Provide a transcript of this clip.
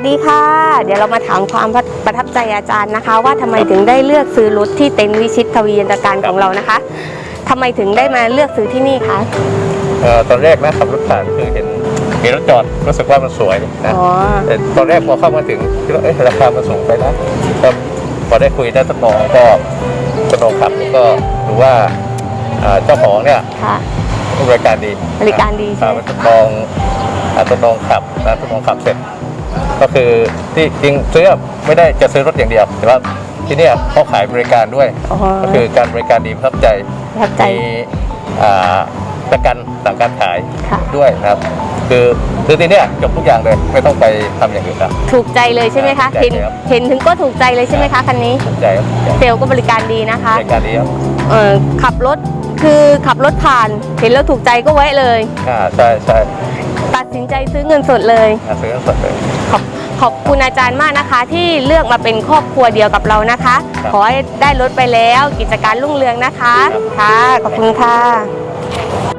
วัสดีค่ะ เดี๋ยวเรามาถามความประทับใจอาจารย์นะคะ ว่าทำไมถึงได้เลือกซื้อรถที่เต็นท์วิชิตทวียันตการของเรานะคะทำไมถึงได้มาเลือกซื้อที่นี่คะเอ่อตอนแรกนะขับรถผ่านคือเห็นเห็นรถจอดรู้สึกว่ามันสวยนะอ๋อแต่ตอนแรกพอเข้ามาถึงคิดว่าเอ๊ะราคามันสูงไปนะก็พอได้คุยได้ทดลองก็ทดลองขับก็รู้ว่าอ่าเจ้าของเนี่ยค่ะบริการดีบริการดีใช่ไหมอ่าทดลองอ่าทดลองขับนะทดลองขับเสร็จ ก็คือที่จริงซื้อไม่ได้จะซื้อรถอย่างเดียว แต่ว่าที่เนี่ยเขาขายบริการด้วย อ๋อ ก็คือการบริการดีประทับใจประทับใจมีอ่าประกันหลังการขายค่ะ ด้วยนะครับ คือคือที่เนี่ยจบทุกอย่างเลยไม่ต้องไปทำอย่างอื่นแล้ว ถูกใจเลยใช่ไหมคะ ถูกใจเห็นครับ เห็นถึงก็ถูกใจเลยใช่ไหมคะคันนี้ สนใจครับสนใจเซลล์ก็บริการดีนะคะ บริการดีครับเออขับรถคือขับรถผ่าน เห็นแล้วถูกใจก็แวะเลย อ่าใช่ใช่ตัด สินใจซื้อเงินสดเลย อ่าซื้อสดเลย ขอบขอบคุณอาจารย์มากนะคะ ที่เลือกมาเป็นครอบครัวเดียวกับเรานะคะ ครับ ขอให้ได้รถไปแล้วกิจการรุ่งเรืองนะคะครับค่ะ ขอบคุณค่ะ